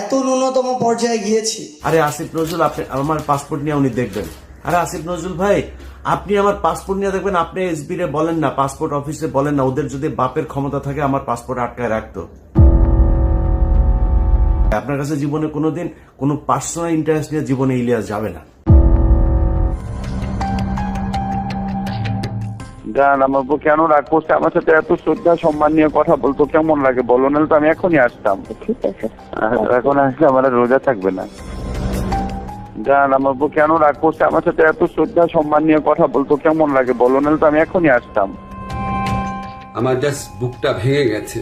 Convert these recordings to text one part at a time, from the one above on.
এত ন্যূনতম পর্যায়ে গিয়েছি। আরে আসিফ নজরুল, আপনি আমার পাসপোর্ট নিয়ে উনি দেখবেন। আরে আসিফ নজরুল ভাই, আপনি আমার পাসপোর্ট নিয়ে দেখবেন, আপনি এসবি রে বলেন না পাসপোর্ট অফিসে বলেন না, ওদের যদি বাপের ক্ষমতা থাকে, আমার পাসপোর্ট আটকায় রাখতো। আপনার কাছে জীবনে কোনোদিন কোনো পার্সোনাল ইন্টারেস্ট নিয়ে জীবনে ইলিয়াস যাবে না। জান আমার বউ কেন রাগ করছে? আমার সাথে এত শ্রদ্ধা সম্মান নিয়ে কথা বলতো কেমন লাগে? বলো নাহলে তো আমি এখনই আসতাম। ঠিক আছে। এখন আসলে আমার রোজা থাকবে না। জান আমার বউ কেন রাগ করছে? আমার সাথে এত শ্রদ্ধা সম্মান নিয়ে কথা বলতো কেমন লাগে? বলো নাহলে তো আমি এখনই আসতাম। আমার জাস্ট বুকটা ভেঙে গেছে।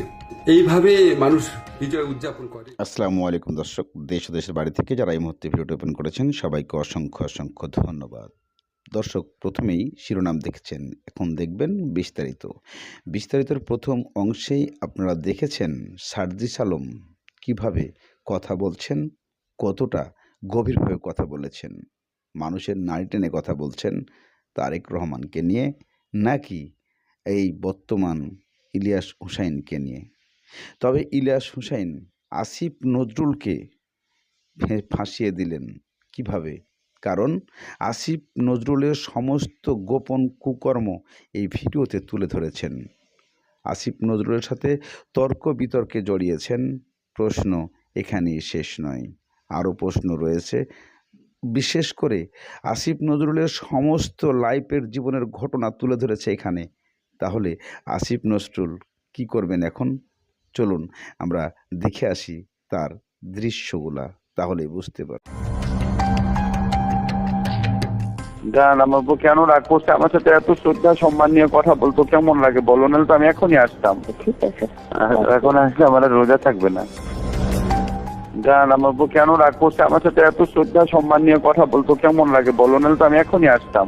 এইভাবে মানুষ বিজয় উদযাপন করে। আসসালামু আলাইকুম দর্শক দেশ দেশের বাড়ি থেকে যারা এই মুহূর্তে ভিডিওটি ওপেন করেছেন সবাইকে অসংখ্য অসংখ্য ধন্যবাদ। দর্শক প্রথমেই শিরোনাম দেখেছেন। এখন দেখবেন বিস্তারিত। বিস্তারিতর প্রথম অংশেই আপনারা দেখেছেন সার্জিস আলম কীভাবে কথা বলছেন, কতটা গভীরভাবে কথা বলেছেন, মানুষের নারী টেনে কথা বলছেন তারেক রহমানকে নিয়ে নাকি এই বর্তমান ইলিয়াস হুসাইনকে নিয়ে। তবে ইলিয়াস হুসাইন আসিফ নজরুলকে ফাঁসিয়ে দিলেন কীভাবে কারণ আসিফ নজরুলের সমস্ত গোপন কুকর্ম এই ভিডিওতে তুলে ধরেছেন। আসিফ নজরুলের সাথে তর্ক বিতর্কে জড়িয়েছেন। প্রশ্ন এখানেই শেষ নয়। আরও প্রশ্ন রয়েছে। বিশেষ করে আসিফ নজরুলের সমস্ত লাইফের জীবনের ঘটনা তুলে ধরেছে এখানে। তাহলে আসিফ নজরুল কি করবেন এখন? চলুন আমরা দেখে আসি তার দৃশ্যগুলা। তাহলে বুঝতে পার জান আমার বউ কেন রাগ করছে? আমার সাথে এত শ্রদ্ধা সম্মান নিয়ে কথা বলতো কেমন লাগে? বলো নাহলে তো আমি এখনই আসতাম। ঠিক আছে। এখন আসলে আমার রোজা থাকবে না। জান আমার বউ কেন রাগ করছে? আমার সাথে এত শ্রদ্ধা সম্মান নিয়ে কথা বলতো কেমন লাগে? বলো নাহলে তো আমি এখনই আসতাম।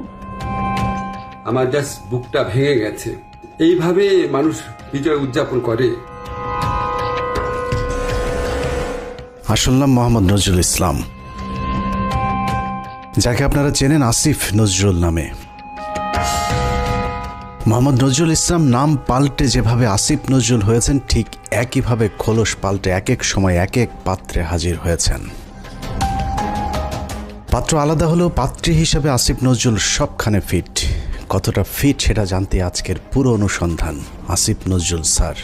আমার জাস্ট বুকটা ভেঙে গেছে। এইভাবে মানুষ বিজয় উদযাপন করে। আসল নাম মোহাম্মদ নজরুল ইসলাম। যাকে আপনারা চেনেন আসিফ নজরুল নামে। মোহাম্মদ নজরুল ইসলাম নাম পাল্টে যেভাবে আসিফ নজরুল হয়েছেন, ঠিক একইভাবে খোলস পাল্টে এক এক সময় এক এক পাত্রে হাজির হয়েছেন। পাত্র আলাদা হলেও পাত্রী হিসেবে আসিফ নজরুল সবখানে ফিট। কতটা ফিট সেটা জানতে আজকের পুরো অনুসন্ধান। আসিফ নজরুল স্যার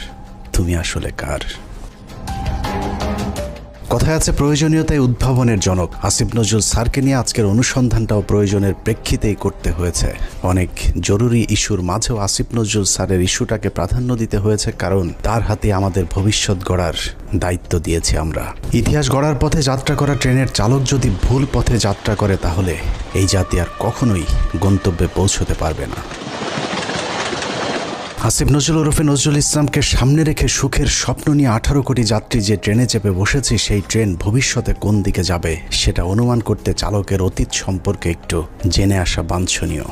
তুমি আসলে কার? কথায় আছে প্রয়োজনীয়তায় উদ্ভাবনের জনক। আসিফ নজরুল স্যারকে নিয়ে আজকের অনুসন্ধানটাও প্রয়োজনের প্রেক্ষিতেই করতে হয়েছে। অনেক জরুরি ইস্যুর মাঝেও আসিফ নজরুল স্যারের ইস্যুটাকে প্রাধান্য দিতে হয়েছে, কারণ তার হাতে আমাদের ভবিষ্যৎ গড়ার দায়িত্ব দিয়েছি আমরা। ইতিহাস গড়ার পথে যাত্রা করা ট্রেনের চালক যদি ভুল পথে যাত্রা করে, তাহলে এই জাতি আর কখনোই গন্তব্যে পৌঁছতে পারবে না। আসিফ নজরুল ওরফে নজরুল ইসলামকে সামনে রেখে সুখের স্বপ্ন নিয়ে আঠারো কোটি যাত্রী যে ট্রেনে চেপে বসেছি, সেই ট্রেন ভবিষ্যতে কোন দিকে যাবে সেটা অনুমান করতে চালকের অতীত সম্পর্কে একটু জেনে আসা বাঞ্ছনীয়।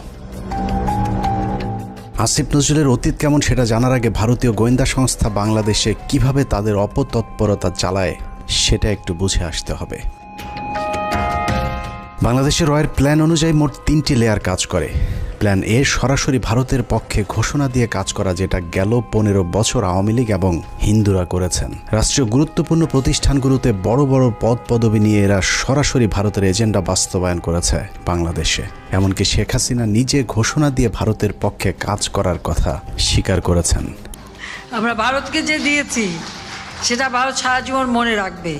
আসিফ নজরুলের অতীত কেমন সেটা জানার আগে ভারতীয় গোয়েন্দা সংস্থা বাংলাদেশে কীভাবে তাদের অপতৎপরতা চালায় সেটা একটু বুঝে আসতে হবে। বাংলাদেশের রয়ের প্ল্যান অনুযায়ী মোট তিনটি লেয়ার কাজ করে। প্ল্যান এ সরাসরি ভারতের পক্ষে ঘোষণা দিয়ে কাজ করা যেটা গেল পনেরো বছর আওয়ামী লীগ এবং হিন্দুরা করেছেন। রাষ্ট্রীয় গুরুত্বপূর্ণ প্রতিষ্ঠানগুলোতে বড় বড় পদ পদবি নিয়ে এরা সরাসরি ভারতের এজেন্ডা বাস্তবায়ন করেছে বাংলাদেশে। এমনকি শেখ হাসিনা নিজে ঘোষণা দিয়ে ভারতের পক্ষে কাজ করার কথা স্বীকার করেছেন। আমরা ভারতকে যে দিয়েছি সেটা ভারত সারা জীবন মনে রাখবে।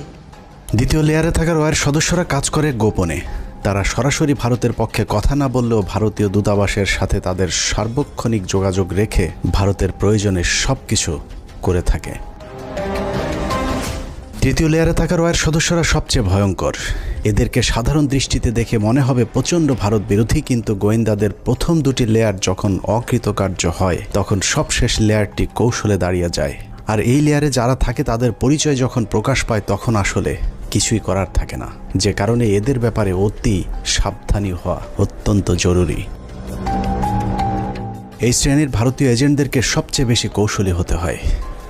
দ্বিতীয় লেয়ারে থাকা রয়ের সদস্যরা কাজ করে গোপনে। তারা সরাসরি ভারতের পক্ষে কথা না বললেও ভারতীয় দূতাবাসের সাথে তাদের সার্বক্ষণিক যোগাযোগ রেখে ভারতের প্রয়োজনে সব কিছু করে থাকে। তৃতীয় লেয়ারে থাকা রয়ের সদস্যরা সবচেয়ে ভয়ঙ্কর। এদেরকে সাধারণ দৃষ্টিতে দেখে মনে হবে প্রচণ্ড ভারত বিরোধী, কিন্তু গোয়েন্দাদের প্রথম দুটি লেয়ার যখন অকৃতকার্য হয়, তখন সবশেষ লেয়ারটি কৌশলে দাঁড়িয়ে যায়। আর এই লেয়ারে যারা থাকে, তাদের পরিচয় যখন প্রকাশ পায়, তখন আসলে কিছুই করার থাকে না। যে কারণে এদের ব্যাপারে অতি সাবধানী হওয়া অত্যন্ত জরুরি। এই শ্রেণির ভারতীয় এজেন্টদেরকে সবচেয়ে বেশি কৌশলী হতে হয়,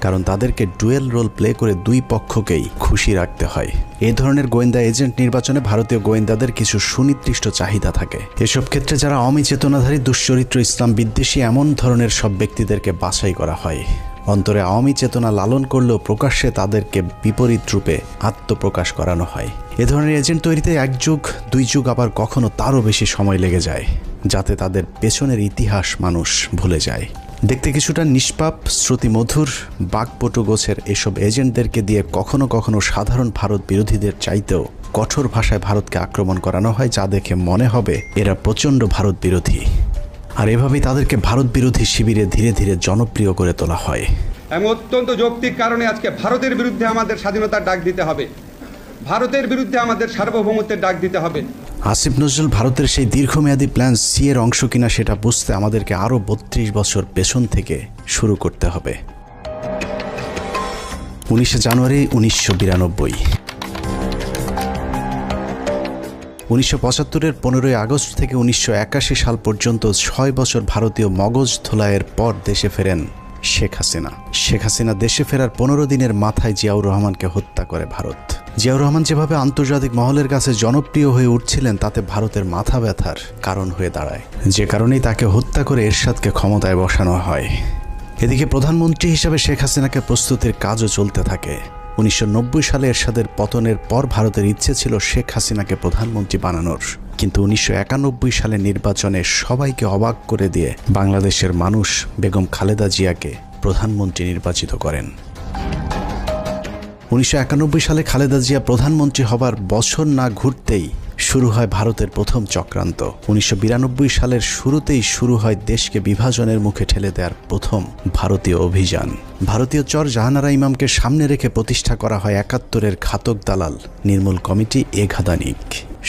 কারণ তাদেরকে ডুয়েল রোল প্লে করে দুই পক্ষকেই খুশি রাখতে হয়। এ ধরনের গোয়েন্দা এজেন্ট নির্বাচনে ভারতীয় গোয়েন্দাদের কিছু সুনির্দিষ্ট চাহিদা থাকে। এসব ক্ষেত্রে যারা অমি চেতনাধারী দুশ্চরিত্র, ইসলাম বিদ্বেষী, এমন ধরনের সব ব্যক্তিদেরকে বাছাই করা হয়। অন্তরে আওয়ামী চেতনা লালন করলেও প্রকাশ্যে তাদেরকে বিপরীত রূপে আত্মপ্রকাশ করানো হয়। এ ধরনের এজেন্ট তৈরিতে এক যুগ, দুই যুগ আবার কখনো তারও বেশি সময় লেগে যায়, যাতে তাদের পেছনের ইতিহাস মানুষ ভুলে যায়। দেখতে কিছুটা নিষ্পাপ, শ্রুতিমধুর, বাকপটু গোছের এসব এজেন্টদেরকে দিয়ে কখনো কখনো সাধারণ ভারত বিরোধীদের চাইতেও কঠোর ভাষায় ভারতকে আক্রমণ করানো হয়, যা দেখে মনে হবে এরা প্রচণ্ড ভারত বিরোধী। আর এভাবেই তাদেরকে ভারত বিরোধী শিবিরে ধীরে ধীরে জনপ্রিয় করে তোলা হয়। এবং অত্যন্ত যৌক্তিক কারণে আজকে ভারতের বিরুদ্ধে আমাদের স্বাধীনতার ডাক দিতে হবে। ভারতের বিরুদ্ধে আমাদের সার্বভৌমত্বের ডাক দিতে হবে। আসিফ নজরুল ভারতের সেই দীর্ঘমেয়াদী প্ল্যান সি এর অংশ কিনা সেটা বুঝতে আমাদেরকে আরও বত্রিশ বছর পেছন থেকে শুরু করতে হবে। উনিশে জানুয়ারি উনিশশো বিরানব্বই। উনিশশো পঁচাত্তরের পনেরোই আগস্ট থেকে উনিশশো একাশি সাল পর্যন্ত ছয় বছর ভারতীয় মগজ ধোলাইয়ের পর দেশে ফেরেন শেখ হাসিনা। শেখ হাসিনা দেশে ফেরার পনেরো দিনের মাথায় জিয়াউর রহমানকে হত্যা করে ভারত। জিয়াউর রহমান যেভাবে আন্তর্জাতিক মহলের কাছে জনপ্রিয় হয়ে উঠছিলেন, তাতে ভারতের মাথা ব্যথার কারণ হয়ে দাঁড়ায়। যে কারণেই তাকে হত্যা করে এরশাদকে ক্ষমতায় বসানো হয়। এদিকে প্রধানমন্ত্রী হিসাবে শেখ হাসিনাকে প্রস্তুতির কাজও চলতে থাকে। উনিশশো নব্বই সালে এরশাদের পতনের পর ভারতের ইচ্ছে ছিল শেখ হাসিনাকে প্রধানমন্ত্রী বানানোর। কিন্তু উনিশশো একানব্বই সালে নির্বাচনে সবাইকে অবাক করে দিয়ে বাংলাদেশের মানুষ বেগম খালেদা জিয়াকে প্রধানমন্ত্রী নির্বাচিত করেন। উনিশশো একানব্বই সালে খালেদা জিয়া প্রধানমন্ত্রী হবার বছর না ঘুরতেই শুরু হয় ভারতের প্রথম চক্রান্ত। উনিশশো বিরানব্বই সালের শুরুতেই শুরু হয় দেশকে বিভাজনের মুখে ঠেলে দেওয়ার প্রথম ভারতীয় অভিযান। ভারতীয় চর জাহানারা ইমামকে সামনে রেখে প্রতিষ্ঠা করা হয় একাত্তরের ঘাতক দালাল নির্মূল কমিটি এঘাদানিক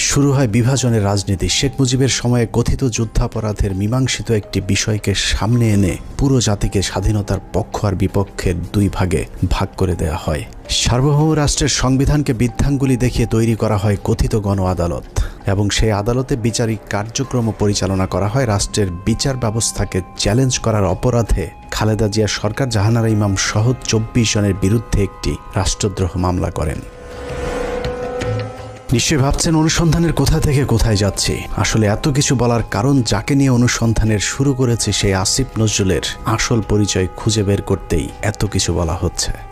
শুরু হয় বিভাজনের রাজনীতি। শেখ মুজিবের সময়ে কথিত যুদ্ধাপরাধের মীমাংসিত একটি বিষয়কে সামনে এনে পুরো জাতিকে স্বাধীনতার পক্ষ আর বিপক্ষের দুই ভাগে ভাগ করে দেওয়া হয়। সার্বভৌম রাষ্ট্রের সংবিধানকে বৃদ্ধাঙ্গুলি দেখিয়ে তৈরি করা হয় কথিত গণ আদালত। এবং সেই আদালতে বিচারিক কার্যক্রম পরিচালনা করা হয় রাষ্ট্রের বিচার ব্যবস্থাকে চ্যালেঞ্জ করার অপরাধে। খালেদা জিয়া সরকার জাহানারা ইমাম সহ চব্বিশ জনের বিরুদ্ধে একটি রাষ্ট্রদ্রোহ মামলা করেন। নিশ্চয়ই ভাবছেন অনুসন্ধানের কোথা থেকে কোথায় যাচ্ছি? আসলে এত কিছু বলার কারণ যাকে নিয়ে অনুসন্ধানের শুরু করেছে সেই আসিফ নজরুলের আসল পরিচয় খুঁজে বের করতেই এত কিছু বলা হচ্ছে।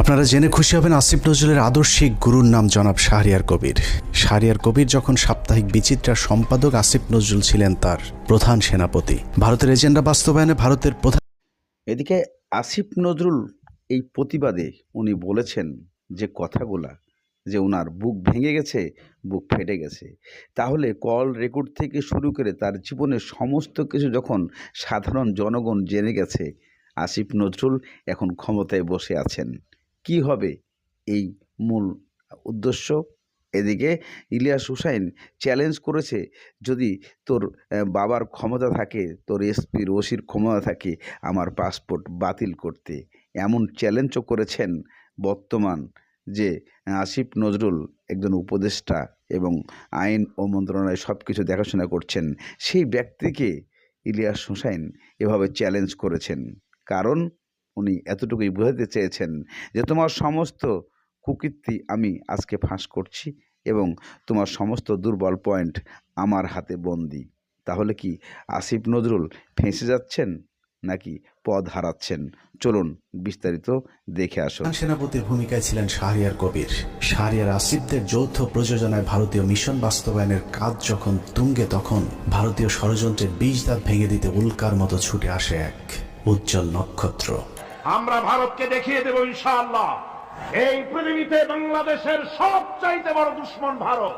আপনারা জেনে খুশি হবেন আসিফ নজরুলের আদর্শিক গুরুর নাম জনাব শাহরিয়ার কবির। শাহরিয়ার কবির যখন সাপ্তাহিক বিচিত্রার সম্পাদক আসিফ নজরুল ছিলেন তার প্রধান সেনাপতি। ভারতের এজেন্ডা বাস্তবায়নে ভারতের প্রধান এদিকে আসিফ নজরুল এই প্রতিবাদে উনি বলেছেন যে কথাগুলা, যে ওনার বুক ভেঙে গেছে, বুক ফেটে গেছে। তাহলে কল রেকর্ড থেকে শুরু করে তার জীবনের সমস্ত কিছু যখন সাধারণ জনগণ জেনে গেছে, আসিফ নজরুল এখন ক্ষমতায় বসে আছেন। কি হবে? এই মূল উদ্দেশ্য। এদিকে ইলিয়াস হুসাইন চ্যালেঞ্জ করেছে, যদি তোর বাবার ক্ষমতা থাকে, তোর এসপির, ওসির ক্ষমতা থাকে আমার পাসপোর্ট বাতিল করতে। এমন চ্যালেঞ্জও করেছেন বর্তমান যে, আসিফ নজরুল একজন উপদেষ্টা এবং আইন ও মন্ত্রণালয় সব কিছু দেখাশোনা করছেন। সেই ব্যক্তিকে ইলিয়াস হুসাইন এভাবে চ্যালেঞ্জ করেছেন। কারণ উনি এতটুকুই বোঝাতে চেয়েছেন যে তোমার সমস্ত কুকীর্তি আমি আজকে ফাঁস করছি এবং তোমার সমস্ত দুর্বল পয়েন্ট আমার হাতে বন্দি। তাহলে কি আসিফ নজরুল ফেঁসে যাচ্ছেন নাকি পদ হারাচ্ছেন? চলুন বিস্তারিত দেখে আসুন। সেনাপতির ভূমিকায় ছিলেন শাহরিয়ার কবির। শাহরিয়ার আসিফদের যৌথ প্রযোজনায় ভারতীয় মিশন বাস্তবায়নের কাজ যখন তুঙ্গে তখন ভারতীয় ষড়যন্ত্রের বীজ দাঁত ভেঙে দিতে উল্কার মতো ছুটে আসে এক উজ্জ্বল নক্ষত্র। আমরা ভারতকে দেখিয়ে দেব ইনশাআল্লাহ। এই পৃথিবীতে বাংলাদেশের সবচাইতে বড় দুশ্মন ভারত।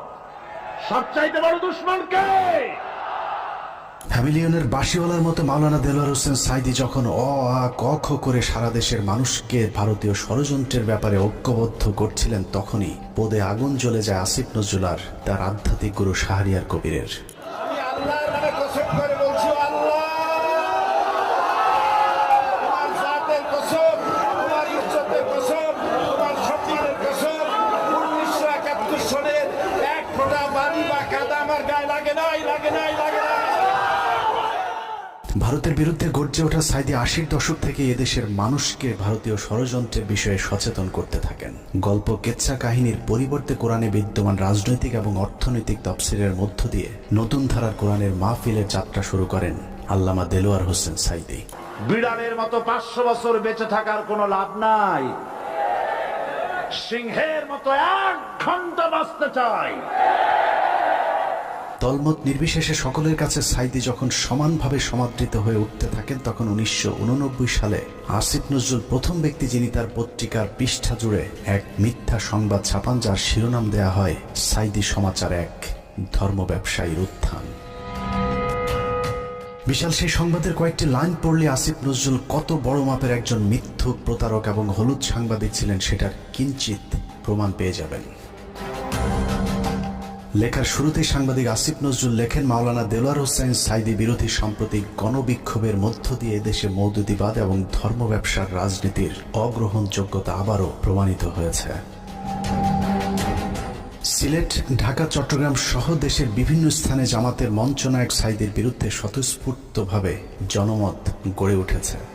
সবচাইতে বড় দুশ্মন কে? ফ্যামিলিয়নের বাসিওয়ালার মতো মাওলানা দেলোয়ার হোসেন সাইদি যখন অ, আ, ক, খ করে সারা দেশের মানুষকে ভারতীয় ষড়যন্ত্রের ব্যাপারে ঐক্যবদ্ধ করছিলেন, তখনই পদে আগুন জ্বলে যায় আসিফ নজরুলার তার আধ্যাত্মিক গুরু শাহরিয়ার কবিরের। লাগে নাই লাগে নাই লাগে নাই। ভারতের বিরুদ্ধে গর্জে ওঠা সাইদি আশির দশক থেকে এদেশের মানুষকে ভারতীয় ষড়যন্ত্রের বিষয়ে সচেতন করতে থাকেন। গল্প কেচ্ছা কাহিনীর পরিবর্তে কোরআনে বিদ্যমান রাজনৈতিক এবং অর্থনৈতিক তফসিলের মধ্য দিয়ে নতুন ধারার কোরআনের মাহফিলের যাত্রা শুরু করেন আল্লামা দেলোয়ার হোসেন সাইদি। বিড়ালের মতো পাঁচশো বছর বেঁচে থাকার কোনো লাভ নাই। সিংহের মতো এক ঘণ্টা বাঁচতে চাই দলমত নির্বিশেষে সকলের কাছে সাইদি যখন সমানভাবে সমাদৃত হয়ে উঠতে থাকেন, তখন উনিশশো উননব্বই সালে আসিফ নজরুল প্রথম ব্যক্তি যিনি তার পত্রিকার পৃষ্ঠা জুড়ে এক মিথ্যা সংবাদ ছাপান, যার শিরোনাম দেয়া হয় সাইদি সমাচার এক ধর্ম ব্যবসায়ীর উত্থান। বিশাল সেই সংবাদের কয়েকটি লাইন পড়লে আসিফ নজরুল কত বড় মাপের একজন মিথ্যুক প্রতারক এবং হলুদ সাংবাদিক ছিলেন, সেটার কিঞ্চিত প্রমাণ পেয়ে যাবেন। লেখার শুরুতে সাংবাদিক আসিফ নজরুল লেখেন, মাওলানা দেলোয়ার হোসেন সাইদি বিরোধী সাম্প্রতিক গণবিক্ষোভের মধ্য দিয়ে দেশে মৌদুদিবাদ এবং ধর্ম ব্যবসার রাজনীতির অগ্রহণযোগ্যতা আবারও প্রমাণিত হয়েছে। সিলেট, ঢাকা, চট্টগ্রাম সহ দেশের বিভিন্ন স্থানে জামাতের মঞ্চনায়ক সাইদের বিরুদ্ধে স্বতঃস্ফূর্তভাবে জনমত গড়ে উঠেছে।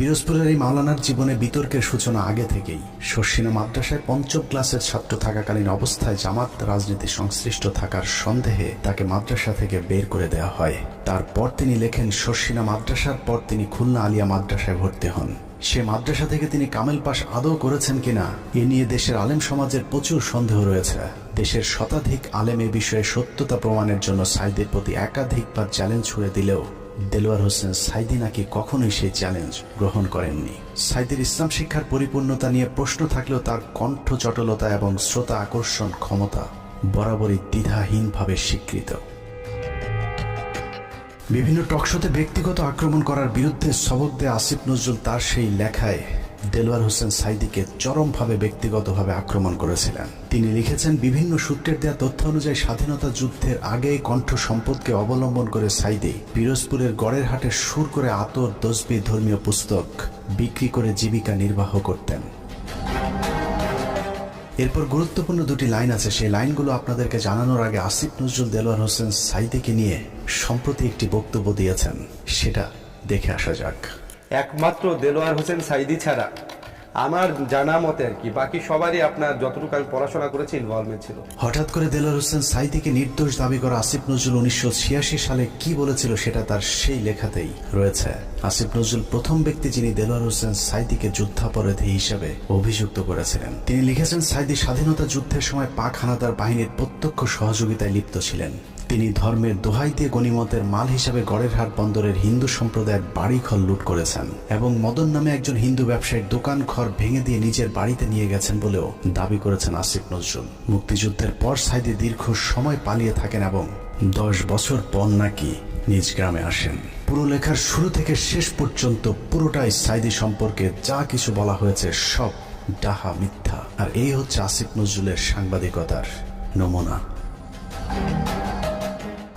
পিরোজপুরের এই মাওলানার জীবনে বিতর্কের সূচনা আগে থেকেই। শর্ষিনা মাদ্রাসায় পঞ্চম ক্লাসের ছাত্র থাকাকালীন অবস্থায় জামাত রাজনীতি সংশ্লিষ্ট থাকার সন্দেহে তাকে মাদ্রাসা থেকে বের করে দেওয়া হয়। তারপর তিনি লেখেন শর্ষিনা মাদ্রাসার পর তিনি খুলনা আলিয়া মাদ্রাসায় ভর্তি হন। সে মাদ্রাসা থেকে তিনি কামেল পাশ আদৌ করেছেন কিনা এ নিয়ে দেশের আলেম সমাজের প্রচুর সন্দেহ রয়েছে। দেশের শতাধিক আলেম এ বিষয়ে সত্যতা প্রমাণের জন্য সাইদের প্রতি একাধিকবার চ্যালেঞ্জ ছুড়ে দিলেও দেলোয়ার হোসেন সাইদি নাকি কখনোই সেই চ্যালেঞ্জ গ্রহণ করেননি। সাইদের ইসলাম শিক্ষার পরিপূর্ণতা নিয়ে প্রশ্ন থাকলেও তার কণ্ঠ জটলতা এবং শ্রোতা আকর্ষণ ক্ষমতা বরাবরই দ্বিধাহীনভাবে স্বীকৃত। বিভিন্ন টকশোতে ব্যক্তিগত আক্রমণ করার বিরুদ্ধে সবক দেয়া আসিফ নজরুল তার সেই লেখায় দেলোয়ার হোসেন সাইদিকে চরমভাবে ব্যক্তিগতভাবে আক্রমণ করেছিলেন। তিনি লিখেছেন, বিভিন্ন সূত্রের দেওয়া তথ্য অনুযায়ী স্বাধীনতা যুদ্ধের আগে কণ্ঠ সম্পদকে অবলম্বন করে সাইদি পিরোজপুরের গড়ের হাটে সুর করে আতর দসবি ধর্মীয় পুস্তক বিক্রি করে জীবিকা নির্বাহ করতেন। এরপর গুরুত্বপূর্ণ দুটি লাইন আছে। সেই লাইনগুলো আপনাদেরকে জানানোর আগে আসিফ নজরুল দেলোয়ার হোসেন সাইদিকে নিয়ে সম্প্রতি একটি বক্তব্য দিয়েছেন। সেটা দেখে আসা যাক। একমাত্র দেলোয়ার হোসেন সাইদি ছাড়া। আমার জানা মতে আর কি, বাকি সবারই আপনার যতটুকু আমি পড়াশোনা করেছি ইনভলভমেন্ট ছিল। হঠাৎ করে দেলোয়ার হোসেন সাইদিকে নির্দোষ দাবি করা আসিফ নজরুল উনিশশো ছিয়াশি সালে কি বলেছিল সেটা তার সেই লেখাতেই রয়েছে। আসিফ নজরুল প্রথম ব্যক্তি যিনি দেলোয়ার হোসেন সাইদিকে যুদ্ধাপরাধী হিসেবে অভিযুক্ত করেছিলেন। তিনি লিখেছেন সাইদি স্বাধীনতা যুদ্ধের সময় পাক হানাদার বাহিনীর প্রত্যক্ষ সহযোগিতায় লিপ্ত ছিলেন। তিনি ধর্মের দোহাই দিয়ে গণিমতের মাল হিসাবে গড়েরহাট বন্দরের হিন্দু সম্প্রদায়ের বাড়িঘর লুট করেছেন এবং মদন নামে একজন হিন্দু ব্যবসায়ীর দোকান ঘর ভেঙে দিয়ে নিজের বাড়িতে নিয়ে গেছেন বলেও দাবি করেছেন আসিফ নজরুল। মুক্তিযুদ্ধের পর সাইদি দীর্ঘ সময় পালিয়ে থাকেন এবং দশ বছর পর নাকি নিজ গ্রামে আসেন। পুরো লেখার শুরু থেকে শেষ পর্যন্ত পুরোটাই সাইদি সম্পর্কে যা কিছু বলা হয়েছে সব ডাহা মিথ্যা। আর এই হচ্ছে আসিফ নজরুলের সাংবাদিকতার নমুনা।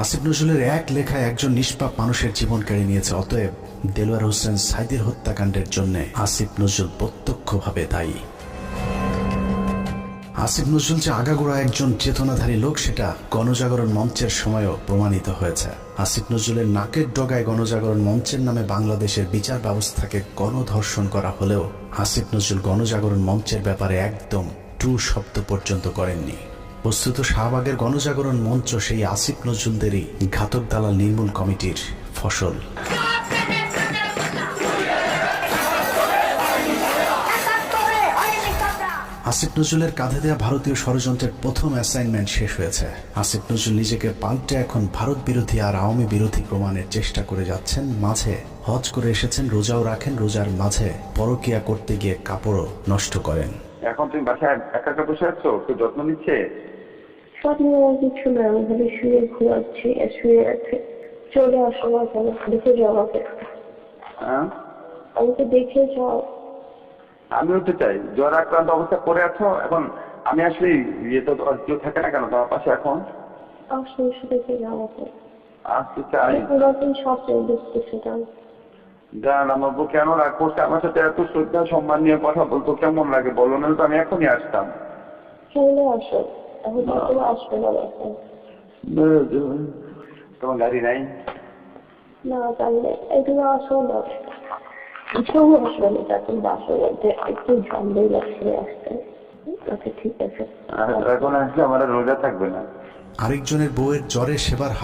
আসিফ নজরুলের এক লেখায় একজন নিষ্পাপ মানুষের জীবন কেড়ে নিয়েছে, অতএব দেলোয়ার হোসেন সাইদের হত্যাকাণ্ডের জন্য আসিফ নজরুল প্রত্যক্ষভাবে দায়ী। আসিফ নজরুল যে আগাগোড়া একজন চেতনাধারী লোক, সেটা গণজাগরণ মঞ্চের সময়ও প্রমাণিত হয়েছে। আসিফ নজরুলের নাকের ডগায় গণজাগরণ মঞ্চের নামে বাংলাদেশের বিচার ব্যবস্থাকে গণধর্ষণ করা হলেও আসিফ নজরুল গণজাগরণ মঞ্চের ব্যাপারে একদম টু শব্দ পর্যন্ত করেননি। বস্তুত শাহবাগের গণজাগরণ মঞ্চ সেই আসিফ নজরুলদেরই ঘাতক দালাল নির্মূল কমিটির ফসল। আসিফ নজরুলের কাঁধে দেওয়া ভারতীয় ষড়যন্ত্রের প্রথম অ্যাসাইনমেন্ট শেষ হয়েছে। আসিফ নজরুল নিজেকে পাল্টে এখন ভারত বিরোধী আর আওয়ামী বিরোধী প্রমাণের চেষ্টা করে যাচ্ছেন। মাঝে হজ করে এসেছেন, রোজাও রাখেন, রোজার মাঝে পরকিয়া করতে গিয়ে কাপড়ও নষ্ট করেন। এখন তুমি বাসায় একা একা বসে আছো? কেউ যত্ন নিচ্ছে? স্বপ্ন কিছু না আমি খালি শুয়ে ঘুরাচ্ছি আর শুয়ে আছে। চলে আসো না কেন? দেখে যাও আমাকে। হ্যাঁ? আমাকে দেখে যাও। আমিও তো চাই। জ্বর আক্রান্ত অবস্থা পড়ে আছো? এখন আমি আসলে ইয়ে তো কেউ থাকে না কেন? তোমার পাশে এখন? আসো এসে দেখে যাও আমাকে। আসতে চাই। পুরাতন স্বপ্নে দেখতেছিলাম জান আমার বউ কেন রাগ করছে? আমার সাথে এত শ্রদ্ধা সম্মান নিয়ে কথা বলতো কেমন লাগে? বলো না তো আমি এখনই আসতাম। চলে আসো। তোমার গাড়ি নাই? না এগুলো আসবে না একটু লাগছে আসতে। আচ্ছা ঠিক আছে। আর এখন আসলে আমার রোজা থাকবে না। আরেকজনের বউয়ের জ্বরে সেবার হাত